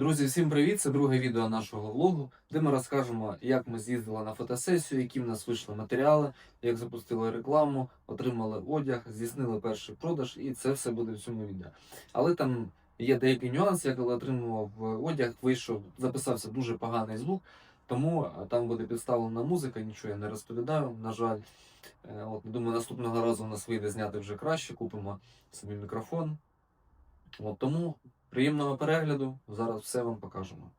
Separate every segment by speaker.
Speaker 1: Друзі, всім привіт! Це друге відео нашого влогу, де ми розкажемо, як ми з'їздили на фотосесію, які в нас вийшли матеріали, як запустили рекламу, отримали одяг, здійснили перший продаж, і це все буде в цьому відео. Але там є деякий нюанс, я коли отримував е, одяг, вийшов, записався дуже поганий звук, тому е, там буде підставлена музика, нічого я не розповідаю, на жаль. Е, От, думаю, наступного разу у нас вийде зняти вже краще, купимо собі мікрофон. От, тому Приємного перегляду. Зараз все вам покажемо.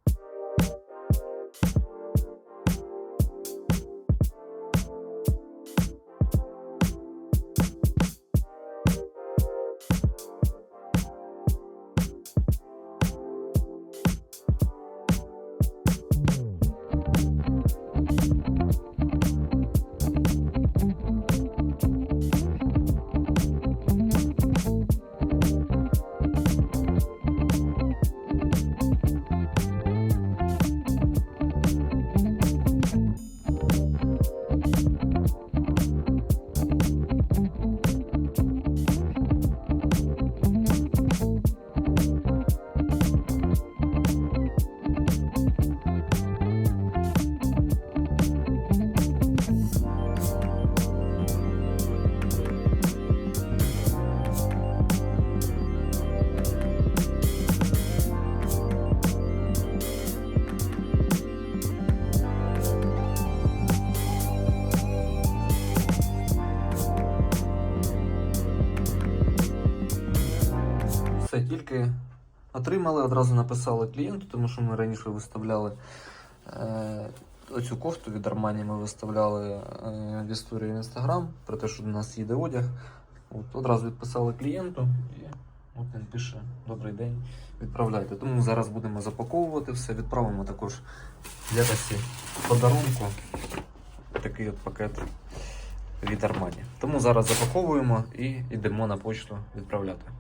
Speaker 1: Все, тільки отримали, одразу написали клієнту, тому що ми раніше виставляли е, оцю кофту від Armani ми виставляли е, в історії в Instagram про те, що до нас їде одяг. От, одразу відписали клієнту і от він пише Добрий день, відправляйте. Тому зараз будемо запаковувати все, відправимо також в якості подарунку такий от пакет від Armani. Тому зараз запаковуємо і йдемо на почту відправляти.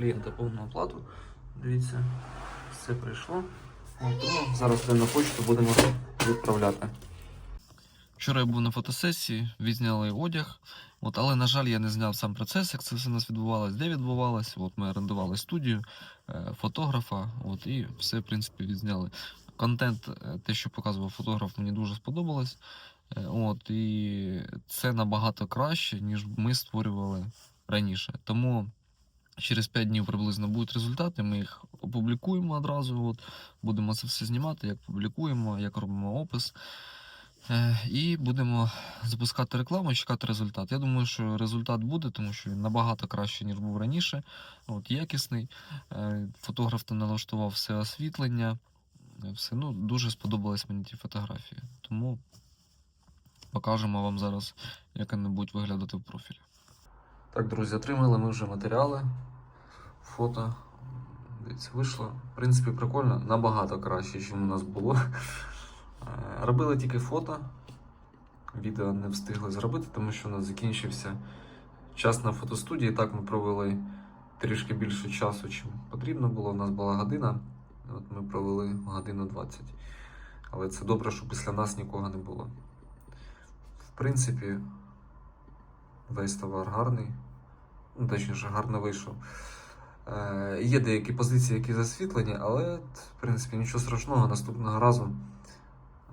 Speaker 1: Клієнта повну оплату. Дивіться, все прийшло. От, ну, зараз на почту, будемо відправляти. Вчора я був на фотосесії, відзняли одяг. От, але, на жаль, я не зняв сам процес, як це все у нас відбувалось, де відбувалось. От ми орендували студію, е, фотографа, от, і все, в принципі, відзняли. Контент, е, те, що показував фотограф, мені дуже сподобалось. Е, От, і це набагато краще, ніж ми створювали раніше. Тому через 5 днів приблизно будуть результати. Ми їх опублікуємо одразу. От, будемо це все знімати, як публікуємо, як робимо опис. Е, І будемо запускати рекламу і чекати результат. Я думаю, що результат буде, тому що він набагато краще, ніж був раніше. От, якісний. Е, Фотограф там налаштував все освітлення. Все, ну, дуже сподобались мені ті фотографії. Тому покажемо вам зараз, як вони будуть виглядати в профілі. Так, друзі, отримали ми вже матеріали. Фото. Дивіться, вийшло. В принципі, прикольно, набагато краще, ніж у нас було. Е, Робили тільки фото. Відео не встигли зробити, тому що у нас закінчився час на фотостудії. Так ми провели трішки більше часу, чим потрібно було. У нас була година. От ми провели годину 20. Але це добре, що після нас нікого не було. В принципі, весь товар гарний. Ну, точніше, гарно вийшов. Е, є деякі позиції, які засвітлені, але в принципі нічого страшного. Наступного разу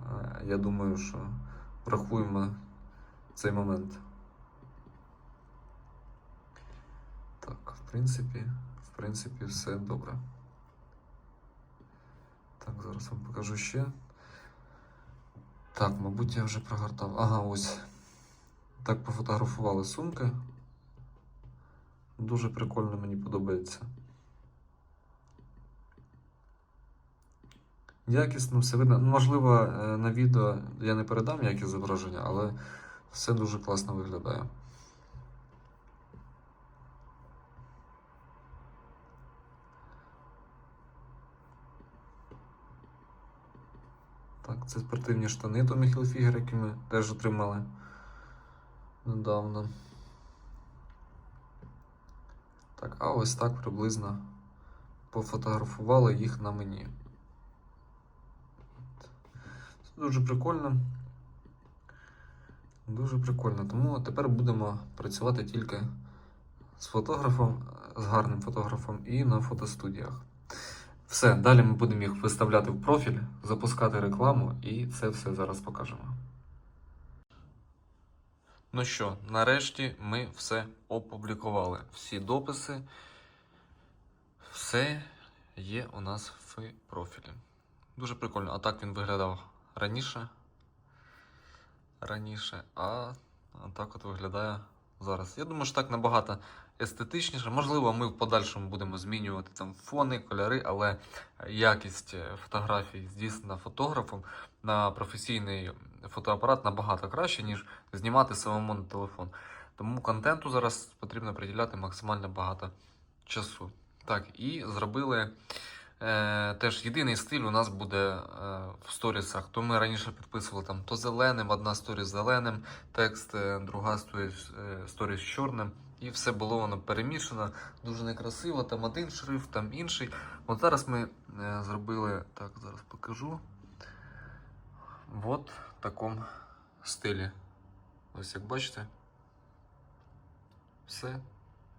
Speaker 1: е, я думаю, що врахуємо цей момент. Так, в принципі, в принципі, все добре. Так, зараз вам покажу ще. Так, мабуть, я вже прогортав. Ага, ось. Так пофотографували сумки. Дуже прикольно, мені подобається. Якісно все видно. Ну, Можливо, е, на відео я не передам якість зображення, але все дуже класно виглядає. Так, це спортивні штани Tommy Hilfiger, які ми теж отримали недавно. Так, а ось так приблизно пофотографували їх на мені. Це дуже прикольно. Дуже прикольно. Тому тепер будемо працювати тільки з фотографом, з гарним фотографом і на фотостудіях. Все, далі ми будемо їх виставляти в профіль, запускати рекламу і це все зараз покажемо. Ну що, нарешті ми все опублікували. Всі дописи, все є у нас в профілі. Дуже прикольно. А так він виглядав раніше. Раніше, а так от виглядає зараз. Я думаю, що так набагато естетичніше. Можливо, ми в подальшому будемо змінювати там фони, кольори, але якість е, фотографій здійснена фотографом на професійний фотоапарат набагато краще, ніж знімати самому на телефон. Тому контенту зараз потрібно приділяти максимально багато часу. Так, і зробили е, теж єдиний стиль у нас буде е, в сторісах. То ми раніше підписували там то зеленим, одна сторіс зеленим, текст, е, друга сторіс, е, чорним. І все було воно перемішано, дуже некрасиво. Там один шрифт, там інший. От зараз ми е, зробили, так, зараз покажу. От в такому стилі. Ось як бачите. Все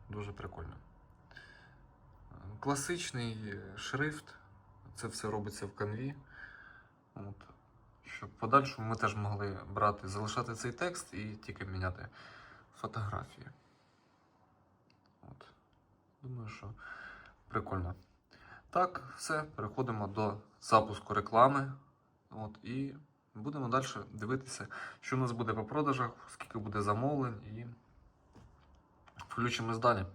Speaker 1: дуже прикольно. Класичний е, шрифт. Це все робиться в канві. От. Щоб в подальшому ми теж могли брати, залишати цей текст і тільки міняти фотографії. От. Думаю, що прикольно. Так, все, переходимо до запуску реклами. От, і будемо далі дивитися, що у нас буде по продажах, скільки буде замовлень і включимось далі.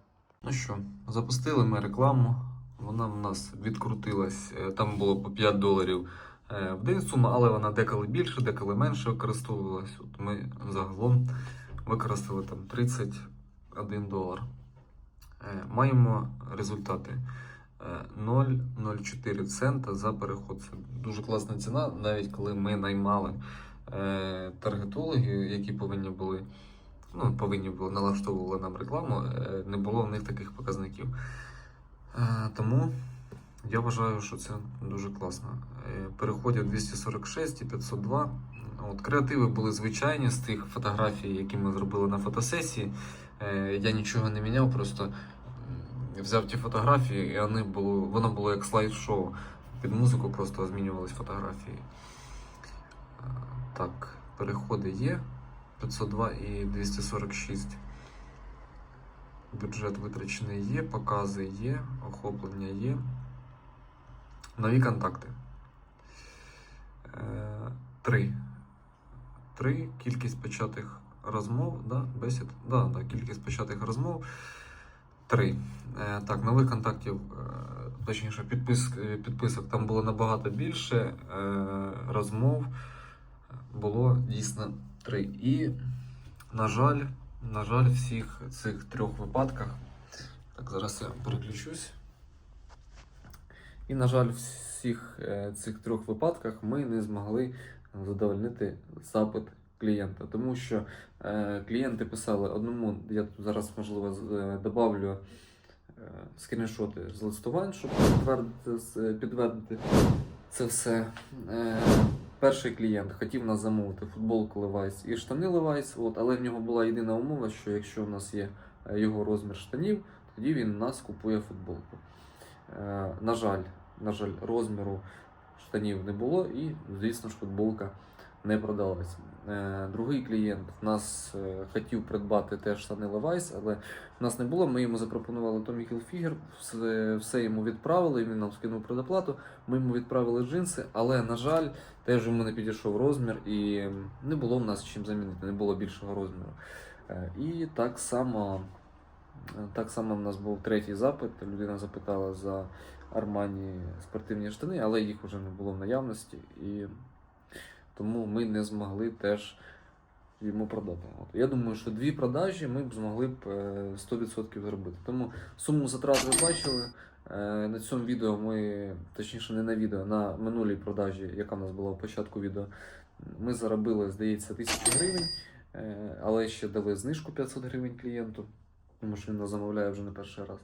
Speaker 1: Ну що, запустили ми рекламу. Вона в нас відкрутилась. е, Там було по 5 доларів е, в день сума, але вона деколи більше, деколи менше використовувалась. От ми загалом використали там 31 долар. Е, Маємо результати. Е, 0,04 цента за переход. Це дуже класна ціна, навіть коли ми наймали таргетологів, які повинні були, ну, повинні були налаштовували нам рекламу, е, не було в них таких показників. Е, тому я вважаю, що це дуже класно. Е, Переходів 246 і 502. От, креативи були звичайні з тих фотографій, які ми зробили на фотосесії. Я нічого не міняв, просто взяв ті фотографії, і вони було, воно було як слайд-шоу. Під музику просто змінювались фотографії. Так, переходи є. 502 і 246. Бюджет витрачений є, покази є, охоплення є. Нові контакти. Е, Три. Три. Кількість початих розмов. Да, бесід. Да, да, кількість початих розмов. Три. Е, Так, нових контактів, е, точніше, підпис, підписок там було набагато більше. Розмов було дійсно три. І, на жаль, на жаль, в всіх цих трьох випадках. Так, зараз я переключусь. І, на жаль, в всіх е, цих трьох випадках ми не змогли задовольнити запит клієнта, тому що е, клієнти писали одному, я тут зараз можливо е, е, скріншоти з листувань, щоб підтвердити, підтвердити це все. Перший клієнт хотів нас замовити футболку Levi's і штани Levi's, от, але в нього була єдина умова, що якщо в нас є е, його розмір штанів, тоді він нас купує футболку. Е, на жаль, на жаль, розміру штанів не було, і, звісно ж, футболка не продалась. Е, Другий клієнт нас е, хотів придбати теж штани Levi's, але в нас не було. Ми йому запропонували Tommy Hilfiger, все, все йому відправили, він нам скинув предоплату. Ми йому відправили джинси, але, на жаль, теж йому не підійшов розмір і не було в нас чим замінити, не було більшого розміру. Е, І так само, так само в нас був третій запит. Людина запитала за Армані спортивні штани, але їх вже не було в наявності, і тому ми не змогли теж йому продати. От. Я думаю, що дві продажі ми б змогли б е, 100% зробити. Тому суму затрат ви бачили. Е, На цьому відео ми, точніше, не на відео, на минулій продажі, яка в нас була в початку відео, ми заробили, здається, 1000 гривень, е, але ще дали знижку 500 гривень клієнту, тому що він нас замовляє вже не перший раз.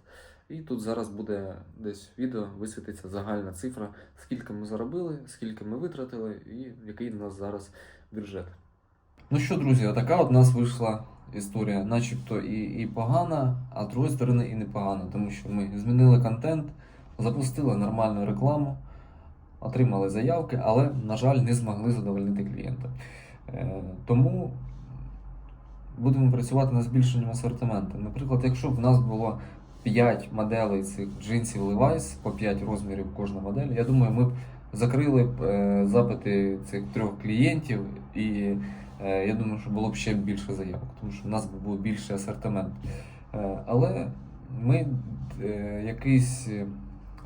Speaker 1: І тут зараз буде десь відео висвітиться загальна цифра, скільки ми заробили, скільки ми витратили і який в нас зараз бюджет. Ну що, друзі, отака от нас вийшла історія, начебто і, і погана, а з другої сторони і непогана, тому що ми змінили контент, запустили нормальну рекламу, отримали заявки, але, на жаль, не змогли задовольнити клієнта. Е, тому будемо працювати над збільшенням асортименту. Наприклад, якщо б в нас було 5 моделей цих джинсів Levi's, по 5 розмірів кожна модель, я думаю, ми б закрили б е, запити цих трьох клієнтів і е, я думаю, що було б ще більше заявок, тому що в нас був більший асортимент. Е, але ми якийсь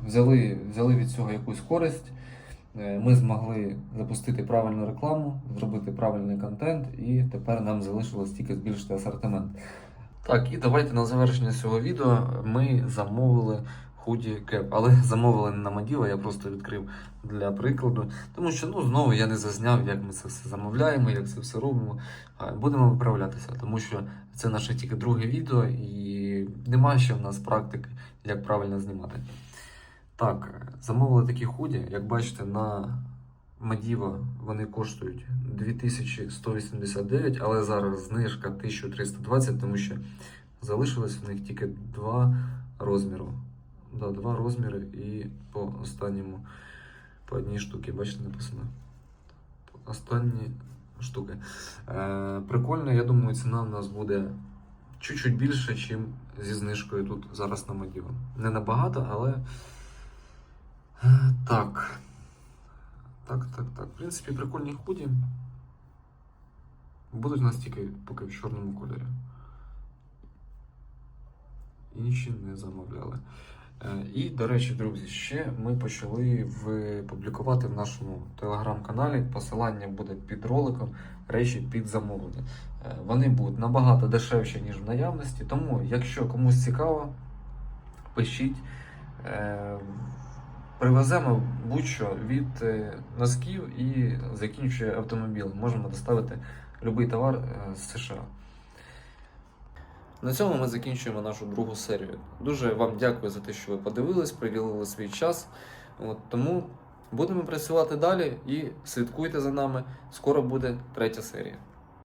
Speaker 1: взяли, взяли від цього якусь користь. Ми змогли запустити правильну рекламу, зробити правильний контент, і тепер нам залишилось тільки збільшити асортимент. Так, і давайте на завершення цього відео ми замовили худі кеп, але замовили не на Мадіва, я просто відкрив для прикладу. Тому що ну знову я не зазняв, як ми це все замовляємо, як це все робимо. Будемо виправлятися, тому що це наше тільки друге відео, і немає ще в нас практики, як правильно знімати. Так, замовили такі худі, як бачите, на Мадіва вони коштують 2189, але зараз знижка 1320, тому що залишилось в них тільки два розміру. Да, два розміри і по останньому по одній штуці, бачите, написано. Останні штуки. Е, прикольно, я думаю, ціна в нас буде чуть-чуть більше, ніж зі знижкою тут зараз на Мадіва. Не набагато, але. Е, Так. Так, так, так. В принципі, прикольні худі. Будуть у нас тільки поки в чорному кольорі. Інші не замовляли. Е, І, до речі, друзі, ще ми почали публікувати в нашому телеграм-каналі. Посилання буде під роликом речі під замовлення. Е, Вони будуть набагато дешевші, ніж в наявності. Тому, якщо комусь цікаво, пишіть. Привеземо будь-що від е, носків і закінчує автомобілем. Можемо доставити будь-який товар е, з США. На цьому ми закінчуємо нашу другу серію. Дуже вам дякую за те, що ви подивились, приділили свій час. От, тому будемо працювати далі і слідкуйте за нами. Скоро буде третя серія.